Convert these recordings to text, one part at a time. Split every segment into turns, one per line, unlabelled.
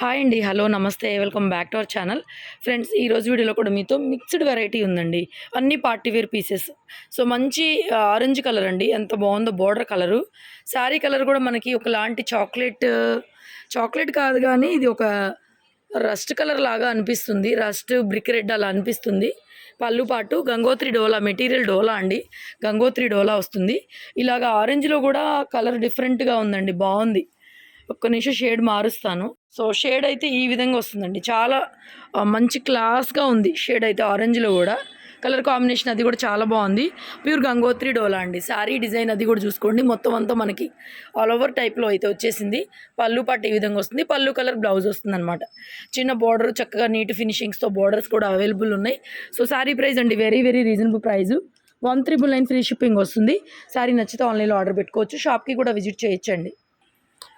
Hi అండి. Hello నమస్తే. Welcome back to our channel. Friends ఈరోజు వీడియోలో కూడా మీతో మిక్స్డ్ వెరైటీ ఉందండి. అన్ని పార్టీ వేర్ పీసెస్. సో మంచి ఆరెంజ్ కలర్ అండి. ఎంత బాగుందో బార్డర్ కలరు. శారీ కలర్ కూడా మనకి ఒకలాంటి చాక్లెట్ చాక్లెట్ కాదు కానీ ఇది ఒక రస్ట్ కలర్ లాగా అనిపిస్తుంది. రస్ట్ బ్రిక్ రెడ్ అలా అనిపిస్తుంది. పళ్ళు పాటు గంగోత్రి డోలా మెటీరియల్ డోలా అండి. గంగోత్రి డోలా వస్తుంది. ఇలాగ ఆరెంజ్లో కూడా కలర్ డిఫరెంట్గా ఉందండి. బాగుంది. ఒక్క నిమిషం షేడ్ మారుస్తాను. సో షేడ్ అయితే ఈ విధంగా వస్తుందండి. చాలా మంచి క్లాస్గా ఉంది షేడ్ అయితే ఆరెంజ్లో కూడా. కలర్ కాంబినేషన్ అది కూడా చాలా బాగుంది. ప్యూర్ గంగోత్రి డోలా అండి. శారీ డిజైన్ అది కూడా చూసుకోండి. మొత్తం అంతా మనకి ఆల్ ఓవర్ టైప్లో అయితే వచ్చేసింది. పళ్ళు పట్టు ఈ విధంగా వస్తుంది. పళ్ళు కలర్ బ్లౌజ్ వస్తుందన్నమాట. చిన్న బార్డర్ చక్కగా నీట్ ఫినిషింగ్స్తో బార్డర్స్ కూడా అవైలబుల్ ఉన్నాయి. సో శారీ ప్రైస్ అండి very very reasonable price. One triple nine free shipping వస్తుంది. శారీ నచ్చితే ఆన్లైన్లో ఆర్డర్ పెట్టుకోవచ్చు. షాప్కి కూడా విజిట్ చేయొచ్చండి.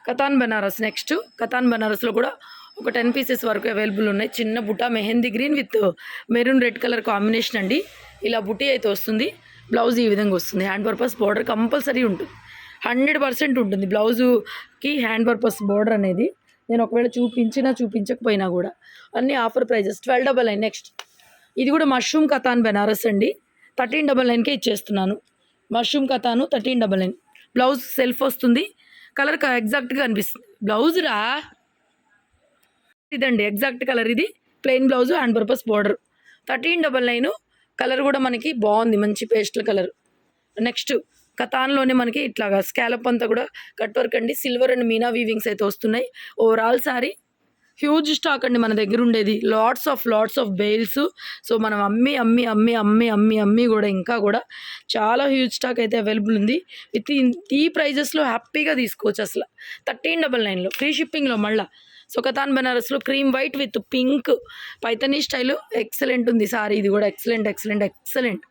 కథాన్ బనారస్ నెక్స్ట్. కథాన్ బనారస్లో కూడా ఒక టెన్ పీసెస్ వరకు అవైలబుల్ ఉన్నాయి. చిన్న బుట్ట mehndi green with maroon red colour combination అండి. ఇలా బుట్టీ అయితే వస్తుంది. బ్లౌజ్ ఈ విధంగా వస్తుంది. హ్యాండ్ పర్పస్ బార్డర్ కంపల్సరీ ఉంటుంది. హండ్రెడ్ పర్సెంట్ ఉంటుంది. బ్లౌజుకి హ్యాండ్ పర్పస్ బార్డర్ అనేది. నేను ఒకవేళ చూపించినా చూపించకపోయినా కూడా. అన్ని offer prices. Twelve double nine. Next. ఇది కూడా మష్రూమ్ కథాన్ బెనారస్ అండి. థర్టీన్ డబల్ నైన్కే ఇచ్చేస్తున్నాను. Mushroom కథాను thirteen double nine. Blouse self వస్తుంది. కలర్ ఎగ్జాక్ట్గా అనిపిస్తుంది. బ్లౌజ్ రా? ఇదండి ఎగ్జాక్ట్ కలర్ ఇది. Plain blouse hand purpose border thirteen double nine colour కూడా మనకి బాగుంది మంచి పేస్టల్ కలర్. నెక్స్ట్ కథాన్లోనే మనకి ఇట్లాగా స్కాలప్ అంతా కూడా కట్ వర్క్ అండి. సిల్వర్ అండ్ మీనా వీవింగ్స్ అయితే వస్తున్నాయి. ఓవరాల్ సారీ హ్యూజ్ స్టాక్ అండి మన దగ్గర ఉండేది. Lots of lots of bales so మనం అమ్మి అమ్మి అమ్మి అమ్మి అమ్మి అమ్మి కూడా ఇంకా కూడా చాలా హ్యూజ్ స్టాక్ అయితే అవైలబుల్ ఉంది. విత్ ఈ ప్రైజెస్లో హ్యాపీగా తీసుకోవచ్చు అసలు. థర్టీన్ డబల్ నైన్లో ఫ్రీ షిప్పింగ్లో మళ్ళీ. So katan బెనారస్లో cream white with pink Paithani style excellent ఉంది. సారీ ఇది కూడా ఎక్సలెంట్ ఎక్సలెంట్ ఎక్సలెంట్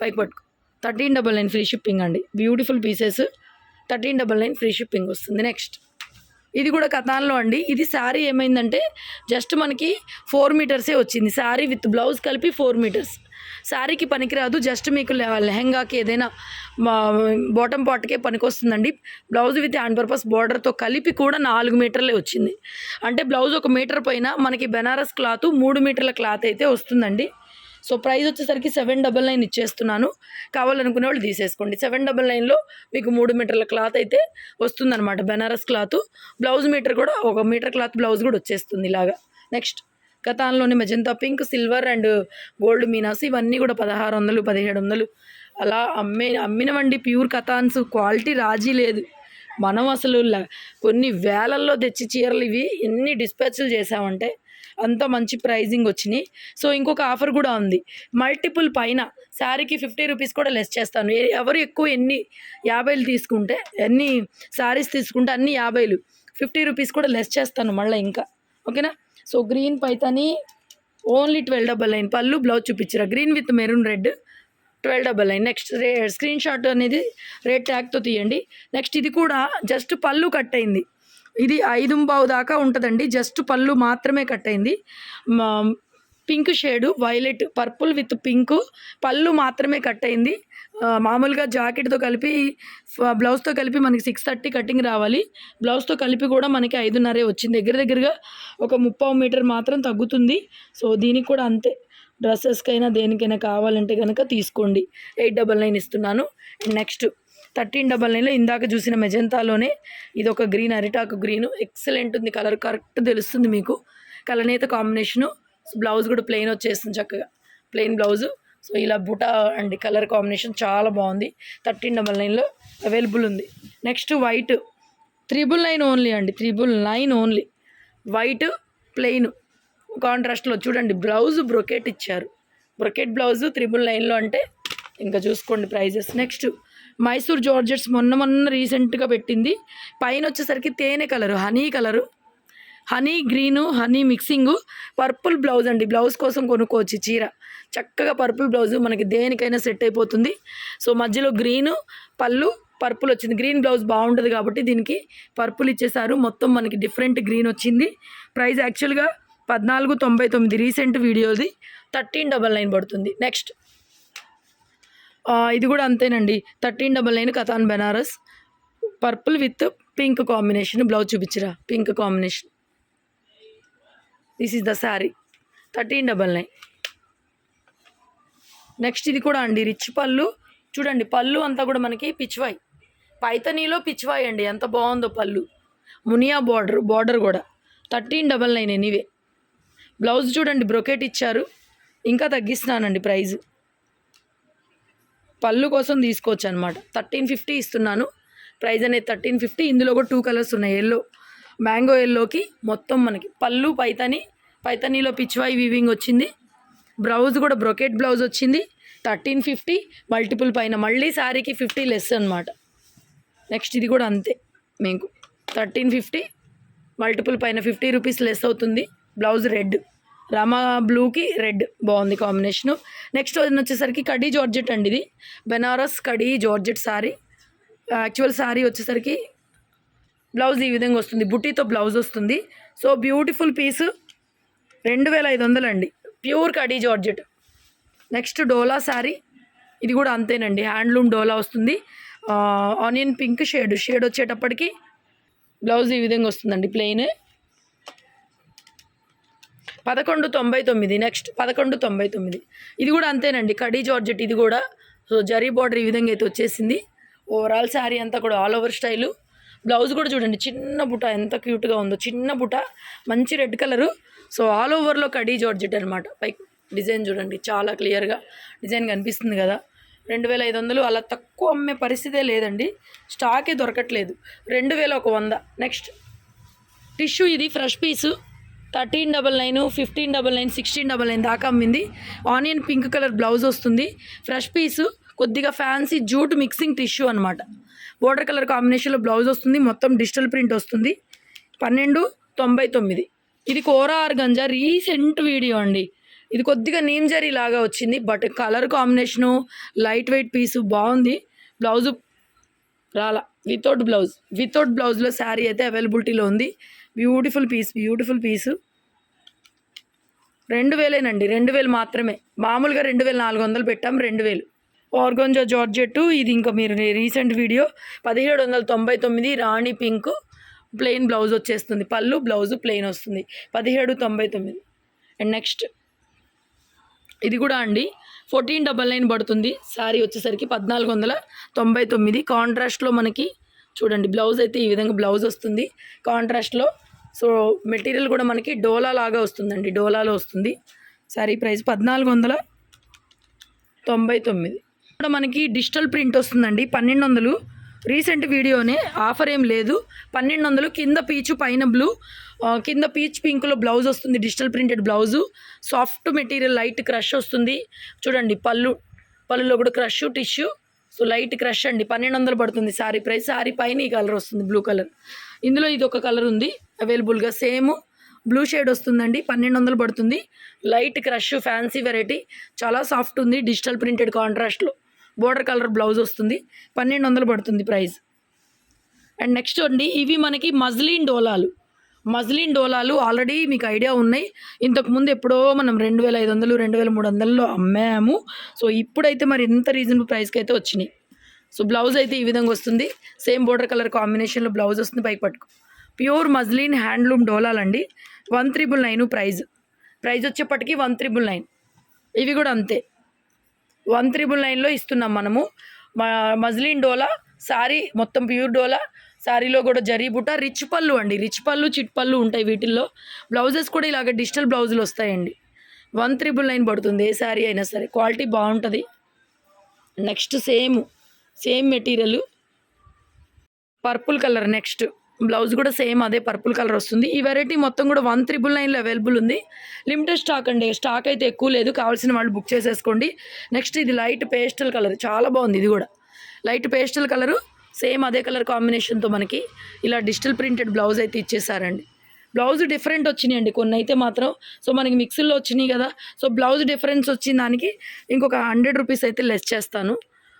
పైకి పట్టుకో. Thirteen double nine free shipping అండి. Beautiful pieces thirteen double nine free shipping వస్తుంది. నెక్స్ట్ ఇది కూడా కథాన్లో అండి. ఇది శారీ ఏమైందంటే జస్ట్ మనకి ఫోర్ మీటర్సే వచ్చింది. శారీ విత్ బ్లౌజ్ కలిపి ఫోర్ మీటర్స్ శారీకి పనికిరాదు జస్ట్ మీకు లెహెంగాకి లెహంగాకి ఏదైనా బాటమ్ పాట్కే పనికొస్తుందండి. బ్లౌజ్ విత్ హ్యాండ్ పర్పస్ బార్డర్తో కలిపి కూడా నాలుగు మీటర్లే వచ్చింది. అంటే బ్లౌజ్ ఒక మీటర్ పైన మనకి బెనారస్ క్లాత్ మూడు మీటర్ల క్లాత్ అయితే వస్తుందండి. సో ప్రైస్ వచ్చేసరికి సెవెన్ డబల్ నైన్ ఇచ్చేస్తున్నాను. కావాలనుకునే వాళ్ళు తీసేసుకోండి. సెవెన్ డబల్ నైన్లో మీకు మూడు మీటర్ల క్లాత్ అయితే వస్తుందన్నమాట. బెనారస్ క్లాత్. బ్లౌజ్ మీటర్ కూడా ఒక మీటర్ క్లాత్ బ్లౌజ్ కూడా వచ్చేస్తుంది ఇలాగా. Next కథాన్లోని magenta pink silver and gold Meena's ఇవన్నీ కూడా పదహారు వందలు పదిహేడు వందలు. అలా అమ్మే అమ్మినవండి. ప్యూర్ కథాన్స్ క్వాలిటీ రాజీ లేదు. మనం అసలు కొన్ని వేలల్లో తెచ్చి చీరలు ఇవి ఎన్ని డిస్పాచ్లు చేసామంటే అంత మంచి ప్రైజింగ్ వచ్చినాయి. సో ఇంకొక ఆఫర్ కూడా ఉంది. మల్టిపుల్ పైన శారీకి ఫిఫ్టీ రూపీస్ కూడా లెస్ చేస్తాను. ఎవరు ఎక్కువ ఎన్ని యాభైలు తీసుకుంటే ఎన్ని శారీస్ తీసుకుంటే అన్ని యాభైలు ఫిఫ్టీ రూపీస్ కూడా లెస్ చేస్తాను మళ్ళీ ఇంకా. ఓకేనా? So green Paithani only twelve double nine. పళ్ళు బ్లౌజ్ చూపించారు? Green with maroon red twelve double nine. Next ray screen shot అనేది రేట్ ట్యాగ్తో తీయండి. నెక్స్ట్ ఇది కూడా జస్ట్ పళ్ళు కట్ అయింది. ఇది ఐదు బావు దాకా ఉంటుందండి. జస్ట్ పళ్ళు మాత్రమే కట్ అయింది మా- pink shade violet purple with pink పళ్ళు మాత్రమే కట్ అయింది మామూలుగా జాకెట్తో కలిపి బ్లౌజ్తో కలిపి మనకి సిక్స్ థర్టీ కటింగ్ రావాలి. బ్లౌజ్తో కలిపి కూడా మనకి ఐదున్నరే వచ్చింది. దగ్గర దగ్గరగా ఒక ముప్పై మీటర్ మాత్రం తగ్గుతుంది. సో దీనికి కూడా అంతే. డ్రెస్సెస్కైనా దేనికైనా కావాలంటే కనుక తీసుకోండి. ఎయిట్ డబల్ నైన్ ఇస్తున్నాను. నెక్స్ట్ థర్టీన్ డబల్ నైన్లో ఇందాక చూసిన మెజంతాలోనే ఇది ఒక గ్రీన్ అరిటాకు గ్రీన్. ఎక్సలెంట్ ఉంది. కలర్ కరెక్ట్ తెలుస్తుంది మీకు. కలనేత కాంబినేషను బ్లౌజ్ కూడా ప్లెయిన్ వచ్చేస్తుంది చక్కగా. ప్లెయిన్ బ్లౌజు సో ఇలా బుటా అండి కలర్ కాంబినేషన్ చాలా బాగుంది. థర్టీన్ డబల్ నైన్లో అవైలబుల్ ఉంది. Next white triple nine only అండి. Triple nine only white plain కాంట్రాస్ట్లో చూడండి. బ్లౌజ్ బ్రొకెట్ ఇచ్చారు. బ్రొకెట్ బ్లౌజ్ త్రిబుల్ నైన్లో అంటే ఇంకా చూసుకోండి ప్రైజెస్. నెక్స్ట్ మైసూర్ జార్జెట్స్ మొన్న మొన్న రీసెంట్గా పెట్టింది. పైన వచ్చేసరికి తేనె colour honey colour. Honey green honey mixing. Purple blouse అండి. బ్లౌజ్ కోసం కొనుక్కోవచ్చు చీర. చక్కగా పర్పుల్ బ్లౌజ్ మనకి దేనికైనా సెట్ అయిపోతుంది. సో మధ్యలో గ్రీను పళ్ళు పర్పుల్ వచ్చింది. గ్రీన్ బ్లౌజ్ బాగుంటుంది కాబట్టి దీనికి పర్పుల్ ఇచ్చేసారు మొత్తం మనకి డిఫరెంట్ గ్రీన్ వచ్చింది. ప్రైస్ యాక్చువల్గా పద్నాలుగు తొంభై తొమ్మిది రీసెంట్ వీడియోది. థర్టీన్ డబల్ నైన్ పడుతుంది. నెక్స్ట్ ఇది కూడా అంతేనండి. Thirteen double nine katan Banaras. Purple with pink combination. Blouse చూపించరా? Pink combination. This is the sari thirteen double nine. Next ఇది కూడా అండి. రిచ్ పళ్ళు. చూడండి పళ్ళు అంతా కూడా మనకి పిచ్వాయ్ పైతనీలో పిచ్వాయ్ అండి. ఎంత బాగుందో పళ్ళు. మునియా బార్డర్ బార్డర్ కూడా. Thirteen double nine anyway. Blouse చూడండి బ్రొకెట్ ఇచ్చారు. ఇంకా తగ్గిస్తున్నానండి ప్రైజ్. పళ్ళు కోసం తీసుకోవచ్చు అనమాట థర్టీన్ ఫిఫ్టీ ఇస్తున్నాను. ప్రైస్ అనేది థర్టీన్ ఫిఫ్టీ. ఇందులో కూడా టూ కలర్స్ ఉన్నాయి. ఎల్లో మ్యాంగో ఎల్లోకి మొత్తం మనకి పళ్ళు పైతని పైతనీలో పిచ్వాయి వీవింగ్ వచ్చింది. బ్లౌజ్ కూడా బ్రొకెట్ బ్లౌజ్ వచ్చింది. థర్టీన్ ఫిఫ్టీ మల్టిపుల్ పైన. మళ్ళీ శారీకి ఫిఫ్టీ లెస్ అనమాట నెక్స్ట్ ఇది కూడా అంతే మీకు. థర్టీన్ ఫిఫ్టీ మల్టిపుల్ పైన ఫిఫ్టీ రూపీస్ లెస్ అవుతుంది. Blouse red. రామా బ్లూకి రెడ్. బాగుంది కాంబినేషను. నెక్స్ట్ వచ్చేసరికి కడీ జార్జెట్ అండి ఇది. బెనారస్ కడీ జార్జెట్ శారీ యాక్చువల్ శారీ వచ్చేసరికి బ్లౌజ్ ఈ విధంగా వస్తుంది. బుటీతో బ్లౌజ్ వస్తుంది. సో బ్యూటిఫుల్ పీసు రెండు వేల ఐదు వందలు అండి. ప్యూర్ కడీ జార్జెట్. నెక్స్ట్ డోలా శారీ ఇది కూడా అంతేనండి. హ్యాండ్లూమ్ డోలా వస్తుంది. Onion pink shade. షేడ్ వచ్చేటప్పటికి బ్లౌజ్ ఈ విధంగా వస్తుందండి. ప్లెయిన్. పదకొండు తొంభై తొమ్మిది నెక్స్ట్ పదకొండు తొంభై తొమ్మిది. ఇది కూడా అంతేనండి. కడీ జార్జెట్ ఇది కూడా. సో జరీ బార్డర్ ఈ విధంగా అయితే వచ్చేసింది. ఓవరాల్ శారీ అంతా కూడా ఆల్ ఓవర్ స్టైలు. బ్లౌజ్ కూడా చూడండి చిన్న బుట ఎంత క్యూట్గా ఉందో. చిన్న బుట మంచి రెడ్ కలరు. సో ఆల్ ఓవర్లో కడీ జార్జెట్ అనమాట పై డిజైన్ చూడండి చాలా క్లియర్గా డిజైన్ కనిపిస్తుంది కదా. రెండు వేల ఐదు వందలు అలా తక్కువ అమ్మే పరిస్థితే లేదండి. స్టాకే దొరకట్లేదు. రెండు వేల ఒక వంద. నెక్స్ట్ టిష్యూ ఇది fresh piece thirteen double nine fifteen double nine sixteen double nine దాకా అమ్మింది. ఆనియన్ పింక్ కలర్ బ్లౌజ్ వస్తుంది. ఫ్రెష్ పీసు కొద్దిగా ఫ్యాన్సీ జూట్ మిక్సింగ్ టిష్యూ అనమాట బోర్డర్ కలర్ కాంబినేషన్లో బ్లౌజ్ వస్తుంది. మొత్తం డిజిటల్ ప్రింట్ వస్తుంది. పన్నెండు తొంభై తొమ్మిది. ఇది కోరా ఆర్గంజా రీసెంట్ వీడియో అండి. ఇది కొద్దిగా నీమ్ జరీ లాగా వచ్చింది but colour combination light weight piece బాగుంది. బ్లౌజు రాలా. Without blouse. వితౌట్ బ్లౌజ్లో శారీ అయితే అవైలబిలిటీలో ఉంది. Beautiful piece beautiful piece. రెండు వేలేనండి రెండు వేలు మాత్రమే. మామూలుగా రెండు వేల నాలుగు వందలు పెట్టాం రెండు వేలు. ఆర్గంజా జార్జెట్టు ఇది ఇంకా మీరు రీసెంట్ వీడియో. పదిహేడు వందల తొంభై తొమ్మిది రాణి పింక్ ప్లెయిన్ బ్లౌజ్ వచ్చేస్తుంది. పళ్ళు బ్లౌజ్ ప్లెయిన్ వస్తుంది. పదిహేడు తొంభై తొమ్మిది. అండ్ నెక్స్ట్ ఇది కూడా అండి. ఫోర్టీన్ డబల్ నైన్ పడుతుంది. శారీ వచ్చేసరికి పద్నాలుగు వందల తొంభై తొమ్మిది. కాంట్రాస్ట్లో మనకి చూడండి బ్లౌజ్ అయితే ఈ విధంగా బ్లౌజ్ వస్తుంది. కాంట్రాస్ట్లో సో మెటీరియల్ కూడా మనకి డోలా లాగా వస్తుందండి డోలాలో వస్తుంది. సారీ ప్రైస్ పద్నాలుగు వందల తొంభై తొమ్మిది. ఇక్కడ మనకి డిజిటల్ ప్రింట్ వస్తుందండి పన్నెండు వందలు రీసెంట్ వీడియోనే ఆఫర్ ఏం లేదు. పన్నెండు వందలు కింద పీచు పైన బ్లూ కింద పీచ్ పింక్లో బ్లౌజ్ వస్తుంది digital printed blouse. Soft material light crush వస్తుంది. చూడండి పళ్ళు పళ్ళులో కూడా crush tissue. So light crush అండి పన్నెండు వందలు పడుతుంది శారీ ప్రైస్. శారీ పైన ఈ కలర్ వస్తుంది బ్లూ కలర్. ఇందులో ఇది ఒక కలర్ ఉంది. అవైలబుల్గా సేమ్ బ్లూ షేడ్ వస్తుందండి పన్నెండు వందలు పడుతుంది. లైట్ క్రష్ ఫ్యాన్సీ వెరైటీ చాలా సాఫ్ట్ ఉంది డిజిటల్ ప్రింటెడ్ కాంట్రాస్ట్లో బోర్డర్ కలర్ బ్లౌజ్ వస్తుంది పన్నెండు వందలు పడుతుంది ప్రైస్. అండ్ నెక్స్ట్ అండి ఇవి మనకి మజ్లిన్ డోలాలు. మజ్లిన్ డోలాలు ఆల్రెడీ మీకు ఐడియా ఉన్నాయి. ఇంతకుముందు ఎప్పుడో మనం రెండు వేల ఐదు వందలు రెండు వేల మూడు వందలలో అమ్మాము. సో ఇప్పుడైతే మరి ఎంత రీజనబుల్ ప్రైస్కి అయితే వచ్చినాయి. సో బ్లౌజ్ అయితే ఈ విధంగా వస్తుంది. సేమ్ బోర్డర్ కలర్ కాంబినేషన్లో బ్లౌజ్ వస్తుంది పైకి పట్టుకు. Pure muslin handloom డోలాలండి one triple nine price. Price వచ్చేప్పటికి వన్ త్రిబుల్ నైన్. ఇవి కూడా అంతే. వన్ త్రిబుల్ నైన్లో ఇస్తున్నాం మనము. మజ్లిన్ డోలా సారీ మొత్తం ప్యూర్ డోలా శారీలో కూడా జరీ బుట్ట రిచ్ పళ్ళు అండి. రిచ్ పళ్ళు చిట్ పళ్ళు ఉంటాయి వీటిల్లో. బ్లౌజెస్ కూడా ఇలాగ డిజిటల్ బ్లౌజులు వస్తాయండి. వన్ త్రిబుల్ నైన్ పడుతుంది ఏ శారీ అయినా సరే. క్వాలిటీ బాగుంటుంది. Next same same material. Purple colour next. Blouse కూడా సేమ్ అదే పర్పుల్ కలర్ వస్తుంది. ఈ వెరైటీ మొత్తం కూడా వన్ త్రిబుల్ నైన్లో అవైలబుల్ ఉంది. లిమిటెడ్ స్టాక్ అండి. స్టాక్ అయితే ఎక్కువ లేదు. కావాల్సిన వాళ్ళు బుక్ చేసేసుకోండి. నెక్స్ట్ ఇది లైట్ పేస్టల్ కలర్ చాలా బాగుంది ఇది కూడా. లైట్ పేస్టల్ కలరు సేమ్ అదే కలర్ కాంబినేషన్తో మనకి ఇలా డిజిటల్ ప్రింటెడ్ బ్లౌజ్ అయితే ఇచ్చేసారండి. బ్లౌజ్ డిఫరెంట్ వచ్చినాయండి కొన్ని అయితే మాత్రం. సో మనకి మిక్సీలో వచ్చినాయి కదా. సో బ్లౌజ్ డిఫరెన్స్ వచ్చిన దానికి ఇంకొక హండ్రెడ్ రూపీస్ అయితే లెస్ చేస్తాను.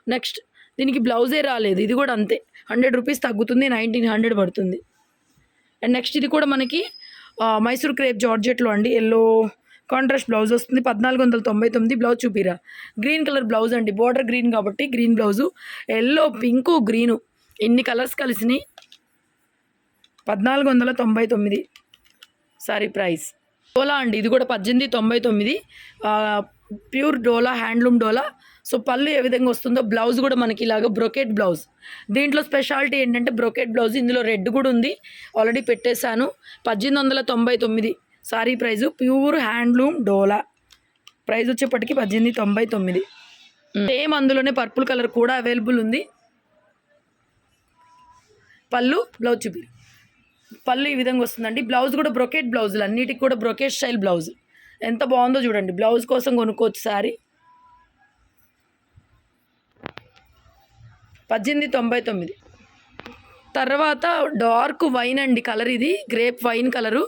నెక్స్ట్ దీనికి బ్లౌజే రాలేదు. ఇది కూడా అంతే. హండ్రెడ్ రూపీస్ తగ్గుతుంది నైన్టీన్ హండ్రెడ్ పడుతుంది. అండ్ నెక్స్ట్ ఇది కూడా మనకి మైసూర్ క్రేప్ జార్జెట్లో అండి. ఎల్లో కాంట్రాస్ట్ బ్లౌజ్ వస్తుంది. పద్నాలుగు వందల తొంభై తొమ్మిది బ్లౌజ్ చూపిరా. గ్రీన్ కలర్ బ్లౌజ్ అండి. బోర్డర్ గ్రీన్ కాబట్టి green blouse. Yellow pink green ఎన్ని కలర్స్ కలిసినాయి? పద్నాలుగు వందల తొంభై తొమ్మిది. సారీ ప్రైస్ డోలా అండి. ఇది కూడా పద్దెనిమిది తొంభై తొమ్మిది. ప్యూర్ డోలా హ్యాండ్లూమ్ డోలా. సో పళ్ళు ఏ విధంగా వస్తుందో బ్లౌజ్ కూడా మనకి ఇలాగ బ్రొకెట్ బ్లౌజ్. దీంట్లో స్పెషాలిటీ ఏంటంటే బ్రొకెట్ బ్లౌజ్ ఇందులో రెడ్ కూడా ఉంది. ఆల్రెడీ పెట్టేశాను. పద్దెనిమిది వందల తొంభై తొమ్మిది సారీ ప్రైజు ప్యూర్ హ్యాండ్లూమ్ డోలా. ప్రైస్ వచ్చేప్పటికి పద్దెనిమిది తొంభై తొమ్మిది. సేమ్ అందులోనే పర్పుల్ కలర్ కూడా అవైలబుల్ ఉంది. పళ్ళు బ్లౌజ్ చూపి పళ్ళు ఈ విధంగా వస్తుందండి. బ్లౌజ్ కూడా బ్రొకెట్ బ్లౌజులు అన్నిటికి కూడా బ్రొకెట్ స్టైల్ బ్లౌజ్. ఎంత బాగుందో చూడండి. బ్లౌజ్ కోసం కొనుక్కోవచ్చు సారీ. పద్దెనిమిది తొంభై తొమ్మిది. తర్వాత డార్క్ వైన్ అండి కలర్ ఇది. Grape wine colour.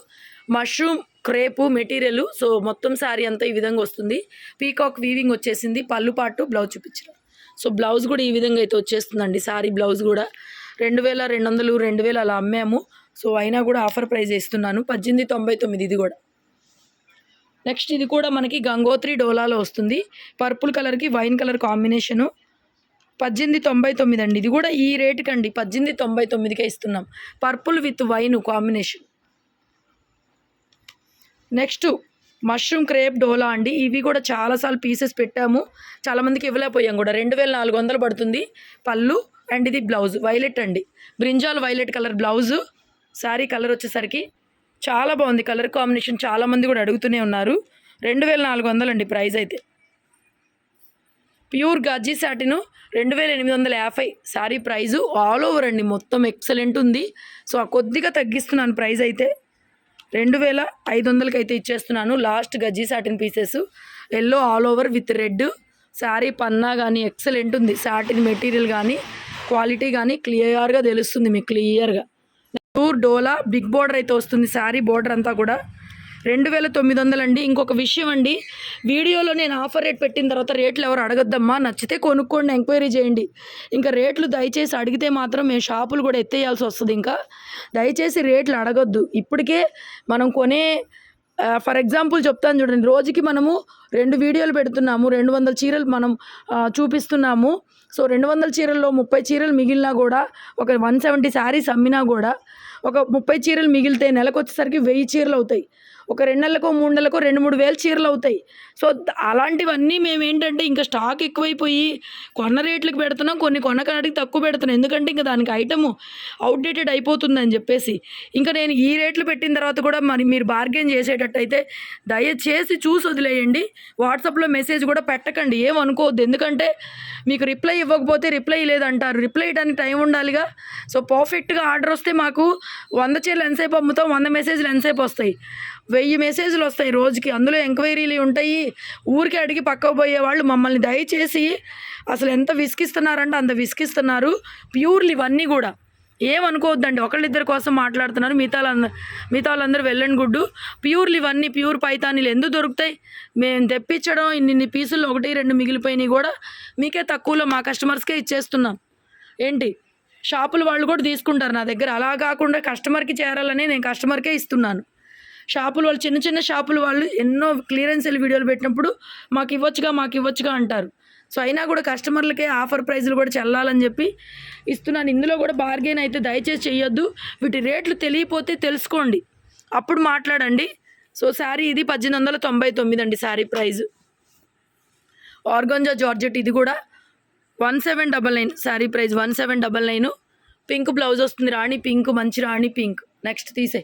Mushroom crepe material. So మొత్తం శారీ అంతా ఈ విధంగా వస్తుంది. పీకాక్ వీవింగ్ వచ్చేసింది. పళ్ళు పాటు బ్లౌజ్ చూపించారు సో బ్లౌజ్ కూడా ఈ విధంగా అయితే వచ్చేస్తుందండి. శారీ బ్లౌజ్ కూడా రెండు వేల రెండు వందలు రెండు వేలు అలా అమ్మాము. సో అయినా కూడా ఆఫర్ ప్రైస్ ఇస్తున్నాను పద్దెనిమిది తొంభై తొమ్మిది ఇది కూడా. నెక్స్ట్ ఇది కూడా మనకి గంగోత్రి డోలాలో వస్తుంది. పర్పుల్ కలర్కి వైన్ కలర్ కాంబినేషను. పద్దెనిమిది తొంభై తొమ్మిది అండి. ఇది కూడా ఈ రేటుకి అండి పద్దెనిమిది తొంభై తొమ్మిదికే ఇస్తున్నాం. Purple with wine combination next mushroom crepe డోలా అండి. ఇవి కూడా చాలాసార్లు పీసెస్ పెట్టాము. చాలామందికి ఇవ్వలేకపోయాం కూడా. రెండు వేల నాలుగు వందలు పడుతుంది పళ్ళు అండ్ ఇది బ్లౌజ్ వైలెట్ అండి. Brinjal violet colour blouse sari colour వచ్చేసరికి చాలా బాగుంది. కలర్ కాంబినేషన్ చాలామంది కూడా అడుగుతూనే ఉన్నారు. రెండు వేల నాలుగు వందలు అండి ప్రైస్ అయితే. ప్యూర్ గజ్జి సాటిను రెండు వేల ఎనిమిది వందల యాభై శారీ ప్రైజు. ఆల్ ఓవర్ అండి. మొత్తం ఎక్సలెంట్ ఉంది. సో ఆ కొద్దిగా తగ్గిస్తున్నాను ప్రైస్ అయితే. రెండు వేల ఐదు వందలకి అయితే ఇచ్చేస్తున్నాను. Last గజ్జీ satin pieces yellow all over with red sari పన్నా కానీ ఎక్సలెంట్ ఉంది. సాటిన్ మెటీరియల్ కానీ క్వాలిటీ కానీ క్లియర్గా తెలుస్తుంది మీకు క్లియర్గా ప్యూర్ డోలా బిగ్ బోర్డర్ అయితే వస్తుంది. శారీ బోర్డర్ అంతా కూడా. రెండు వేల తొమ్మిది వందలు అండి ఇంకొక విషయం అండి వీడియోలో నేను ఆఫర్ రేట్ పెట్టిన తర్వాత రేట్లు ఎవరు అడగద్దమ్మా. నచ్చితే కొనుక్కోండి ఎంక్వైరీ చేయండి. ఇంకా రేట్లు దయచేసి అడిగితే మాత్రం మేము షాపులు కూడా ఎత్తేయాల్సి వస్తుంది ఇంకా. దయచేసి రేట్లు అడగొద్దు. ఇప్పటికే మనం కొనే ఫర్ ఎగ్జాంపుల్ చెప్తాను చూడండి. రోజుకి మనము రెండు వీడియోలు పెడుతున్నాము. రెండు వందల చీరలు మనం చూపిస్తున్నాము. సో రెండు వందల చీరల్లో ముప్పై చీరలు మిగిలినా కూడా ఒక వన్ సెవెంటీ శారీస్ అమ్మినా కూడా ఒక ముప్పై చీరలు మిగిలితే నెలకు వచ్చేసరికి వెయ్యి చీరలు అవుతాయి. ఒక రెండు నెలలకో మూడు నెలలకో రెండు మూడు వేల చీరలు అవుతాయి. సో అలాంటివన్నీ మేము ఏంటంటే ఇంకా స్టాక్ ఎక్కువైపోయి కొన్న రేట్లకు పెడుతున్నాం కొన్ని కొన్న కాడికి తక్కువ పెడుతున్నాం. ఎందుకంటే ఇంకా దానికి ఐటము అవుట్డేటెడ్ అయిపోతుందని చెప్పేసి. ఇంకా నేను ఈ రేట్లు పెట్టిన తర్వాత కూడా మరి మీరు బార్గెన్ చేసేటట్టయితే దయచేసి చూసి వదిలేయండి. వాట్సాప్లో మెసేజ్ కూడా పెట్టకండి. ఏమనుకోవద్దు ఎందుకంటే మీకు రిప్లై ఇవ్వకపోతే రిప్లై లేదంటారు. రిప్లై ఇవ్వడానికి టైం ఉండాలిగా. సో పర్ఫెక్ట్గా ఆర్డర్ వస్తే మాకు వంద చీరలు ఎంతసేపు అమ్ముతాం? వంద మెసేజ్లు ఎంతసేపు వస్తాయి? వెయ్యి మెసేజ్లు వస్తాయి రోజుకి. అందులో ఎంక్వైరీలు ఉంటాయి. ఊరికి అడిగి పక్కకు పోయే వాళ్ళు మమ్మల్ని దయచేసి అసలు ఎంత విసికిస్తున్నారంటే అంత విసిగిస్తున్నారు. ప్యూర్లు ఇవన్నీ కూడా. ఏమనుకోవద్దండి. ఒకళ్ళిద్దరి కోసం మాట్లాడుతున్నారు. మిగతా వాళ్ళందరూ మిగతా వాళ్ళందరూ వెళ్ళండి గుడ్డు. ప్యూర్లు ఇవన్నీ ప్యూర్ పైతానీలు ఎందుకు దొరుకుతాయి? మేము తెప్పించడం ఇన్ని పీసులు ఒకటి రెండు మిగిలిపోయినాయి కూడా మీకే తక్కువలో మా కస్టమర్స్కే ఇచ్చేస్తున్నాం. ఏంటి? షాపుల వాళ్ళు కూడా తీసుకుంటారు నా దగ్గర. అలా కాకుండా కస్టమర్కి చేరాలని నేను కస్టమర్కే ఇస్తున్నాను. షాపులు వాళ్ళు చిన్న చిన్న షాపులు వాళ్ళు ఎన్నో క్లియరెన్స్ వీడియోలు పెట్టినప్పుడు మాకు ఇవ్వచ్చుగా మాకు ఇవ్వచ్చుగా అంటారు. సో అయినా కూడా కస్టమర్లకే ఆఫర్ ప్రైజులు కూడా చెల్లాలని చెప్పి ఇస్తున్నాను. ఇందులో కూడా బార్గెన్ అయితే దయచేసి చేయొద్దు వీటి రేట్లు తెలియపోతే తెలుసుకోండి. అప్పుడు మాట్లాడండి. సో శారీ ఇది పద్దెనిమిది వందల తొంభై తొమ్మిది అండి శారీ ప్రైజ్. ఆర్గంజా జార్జెట్ ఇది కూడా one seven double nine. Sari price one seven double nine. Pink blouse వస్తుంది. రాణి పింక్ మంచి రాణి పింక్. నెక్స్ట్ తీసే